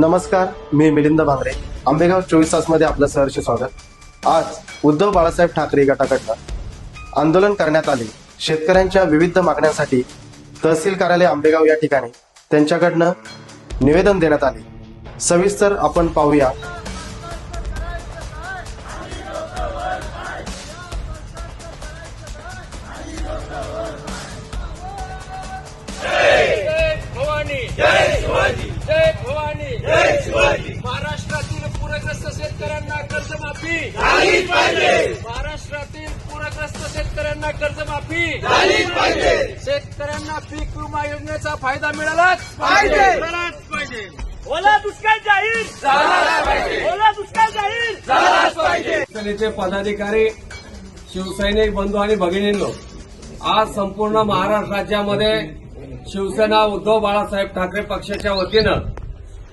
नमस्कार मी मिलिंद बांगरे आंबेगाव चोवीस तासमध्ये आपलं सहर्ष स्वागत. आज उद्धव बाळासाहेब ठाकरे गटाकडनं आंदोलन करण्यात आले. शेतकऱ्यांच्या विविध मागण्यांसाठी तहसील कार्यालय आंबेगाव या ठिकाणी त्यांच्याकडनं निवेदन देण्यात आले. सविस्तर आपण पाहूया. जय भवानी. जय शिवाजी. जय भवानी. जय शिवाजी महाराष्ट्रातील पूरग्रस्त शेतकऱ्यांना कर्जमाफी. झाली पाहिजे महाराष्ट्रातील पूरग्रस्त शेतकऱ्यांना कर्जमाफी. झाली पाहिजे शेतकऱ्यांना पीक विमा योजनेचा फायदा मिळालाच पाहिजे. मिळालाच पाहिजे. ओला दुष्काळ जाहीर. झालाच पाहिजे ओला दुष्काळ जाहीर. झालाच पाहिजे शिवसेनेचे पदाधिकारी शिवसैनिक बंधू आणि भगिनींनो आज संपूर्ण महाराष्ट्र राज्यामध्ये शिवसेना उद्धव बाळासाहेब ठाकरे पक्षाच्या वतीनं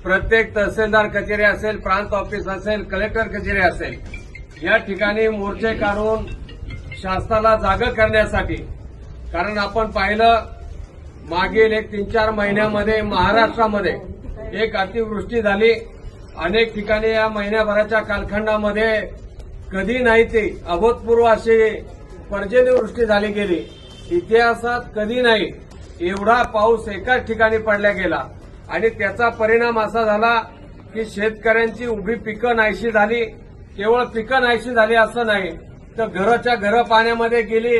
प्रत्येक तहसीलदार कचेरी असेल प्रांत ऑफिस असेल कलेक्टर कचेरी असेल या ठिकाणी मोर्चे काढून शासनाला जागा करण्यासाठी कारण आपण पाहिलं मागील एक तीन चार महिन्यामध्ये महाराष्ट्रामध्ये एक अतिवृष्टी झाली. अनेक ठिकाणी या महिन्याभराच्या कालखंडामध्ये कधी नाही ती अभूतपूर्व अशी पर्जन्यवृष्टी झाली गेली. इतिहासात कधी नाही एवढा पाऊस एकाच ठिकाणी पडला गेला. आणि त्याचा परिणाम असा झाला की शेतकऱ्यांची उभी पिकं नाहीशी झाली. केवळ पिकं नाहीशी झाली असं नाही तर घराच्या घरं पाण्यामध्ये गेली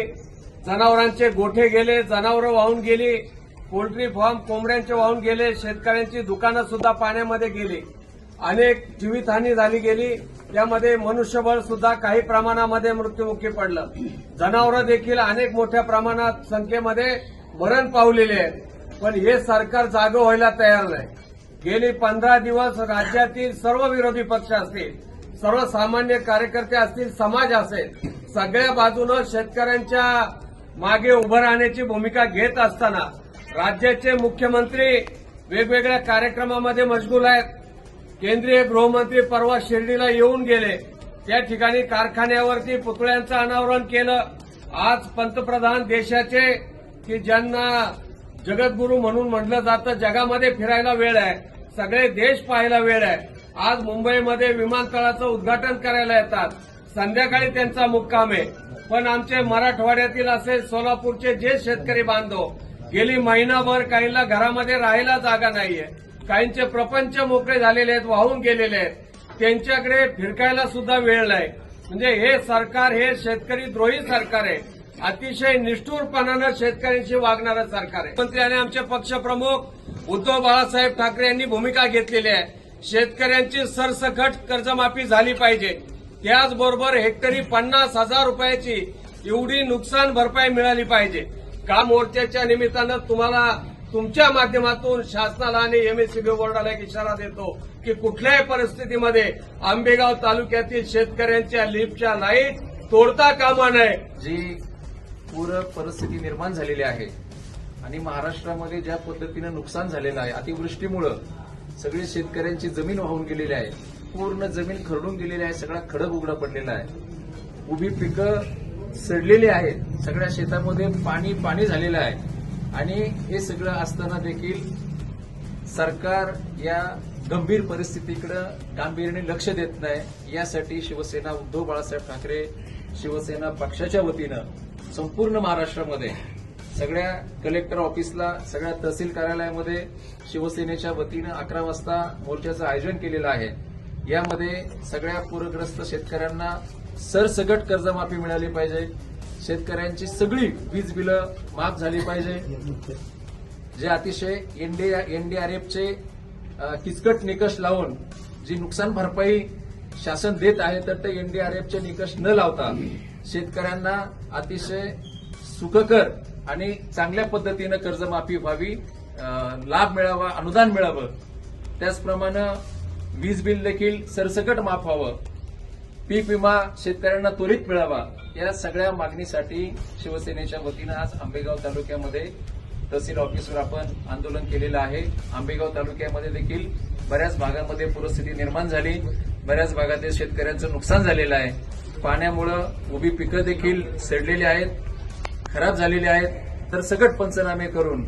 जनावरांचे गोठे गेले जनावरं वाहून गेली पोल्ट्री फार्म कोंबड्यांचे वाहून गेले शेतकऱ्यांची दुकानं सुद्धा पाण्यामध्ये गेली. अनेक जीवितहानी झाली गेली. त्यामध्ये मनुष्यबळ सुद्धा काही प्रमाणामध्ये मृत्युमुखी पडलं. जनावरं देखील अनेक मोठ्या प्रमाणात संख्येमध्ये मरण पावलेले आहेत. पण हे सरकार जागं व्हायला तयार नाही. गेली पंधरा दिवस राज्यातील सर्व विरोधी पक्ष असतील सर्वसामान्य कार्यकर्ते असतील समाज असेल सगळ्या बाजूनं शेतकऱ्यांच्या मागे उभं राहण्याची भूमिका घेत असताना राज्याचे मुख्यमंत्री वेगवेगळ्या कार्यक्रमामध्ये मशगूल आहेत. केंद्रीय गृहमंत्री परवा शिर्डीला येऊन गेले. त्या ठिकाणी कारखान्यावरती पुतळ्यांचं अनावरण केलं. आज पंतप्रधान देशाचे की ज्यांना जगद्गुरू म्हणून म्हटलं जातं जगामध्ये फिरायला वेळ आहे. सगळे देश पाहायला वेळ आहे. आज मुंबईमध्ये विमानतळाचं उद्घाटन करायला येतात. संध्याकाळी त्यांचा मुक्काम आहे. पण आमचे मराठवाड्यातील असे सोलापूरचे जे शेतकरी बांधव गेली महिनाभर काहींना घरामध्ये राहायला जागा नाहीये. काहींचे प्रपंच मोकळे झालेले आहेत वाहून गेलेले आहेत. त्यांच्याकडे फिरकायला सुद्धा वेळ नाही. म्हणजे हे सरकार हे शेतकरी द्रोही सरकार आहे. अतिशय निष्ठुरपणानं शेतकऱ्यांशी वागणारं सरकार आहे. मंत्री आणि आमचे पक्षप्रमुख उद्धव बाळासाहेब ठाकरे यांनी भूमिका घेतलेली आहे. शेतकऱ्यांची सरसकट कर्जमाफी झाली पाहिजे. त्याचबरोबर हेक्टरी पन्नास हजार रुपयाची एवढी नुकसान भरपाई मिळाली पाहिजे. का मोर्चाच्या निमित्तानं तुम्हाला तुमच्या माध्यमातून शासनाला आणि एमएससीबी बोर्डाला एक इशारा देतो की कुठल्याही परिस्थितीमध्ये आंबेगाव तालुक्यातील शेतकऱ्यांच्या लिफ्टच्या लाइट तोडता कामा नये. जी पूर परिस्थिती निर्माण झालेली आहे. आणि महाराष्ट्रामध्ये ज्या पद्धतीनं नुकसान झालेलं आहे अतिवृष्टीमुळं सगळी शेतकऱ्यांची जमीन वाहून गेलेली आहे. पूर्ण जमीन खरडून गेलेली आहे सगळा खडक उघडा पडलेला आहे. उभी पिकं सडलेली आहेत सगळ्या शेतामध्ये पाणी पाणी झालेलं आहे. आणि हे सगळं असताना देखील सरकार या गंभीर परिस्थितीकडे गांभीर्याने लक्ष देत नाही. यासाठी शिवसेना उद्धव बाळासाहेब ठाकरे शिवसेना पक्षाच्या वतीनं संपूर्ण महाराष्ट्रामध्ये सगळ्या कलेक्टर ऑफिसला सगळ्या तहसील कार्यालयामध्ये शिवसेनेच्या वतीनं अकरा वाजता मोर्चाचं आयोजन केलेलं आहे. यामध्ये सगळ्या पूरग्रस्त शेतकऱ्यांना सरसगट कर्जमाफी मिळाली पाहिजे. शेतकऱ्यांची सगळी वीज बिलं माफ झाली पाहिजे. जे अतिशय एनडीआरएफचे किचकट निकष लावून जी नुकसान भरपाई शासन देत आहे तर ते एनडीआरएफचे निकष न लावता शेतकऱ्यांना अतिशय सुखकर आणि चांगल्या पद्धतीनं कर्जमाफी व्हावी लाभ मिळावा अनुदान मिळावं. त्याचप्रमाणे वीज बिल देखील सरसकट माफ व्हावं. पीक विमा शेतकऱ्यांना त्वरित मिळावा या सगळ्या मागणीसाठी शिवसेनेच्या वतीनं आज आंबेगाव तालुक्यामध्ये तहसील ऑफिसवर आपण आंदोलन केलेलं आहे. आंबेगाव तालुक्यामध्ये देखील बऱ्याच भागामध्ये पूरस्थिती निर्माण झाली. बऱ्याच भागातील शेतकऱ्यांचं नुकसान झालेलं आहे. पाण्यामुळं उभी पिकं देखील सडलेली आहेत खराब झालेली आहेत. तर सगट पंचनामे करून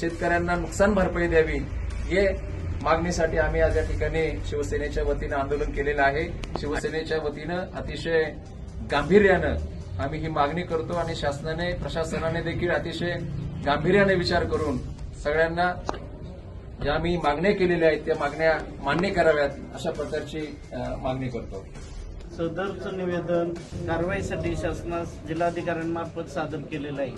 शेतकऱ्यांना नुकसान भरपाई द्यावी हे मागणीसाठी आम्ही आज या ठिकाणी शिवसेनेच्या वतीनं आंदोलन केलेलं आहे. शिवसेनेच्या वतीनं अतिशय गांभीर्यानं आम्ही ही मागणी करतो आणि शासनाने प्रशासनाने देखील अतिशय गांभीर्याने विचार करून सगळ्यांना ज्या मी मागण्या केलेल्या आहेत त्या मागण्या मान्य कराव्यात अशा प्रकारची मागणी करतो. सदरचं निवेदन कारवाईसाठी शासनास जिल्हाधिकाऱ्यांमार्फत सादर केलेलं आहे.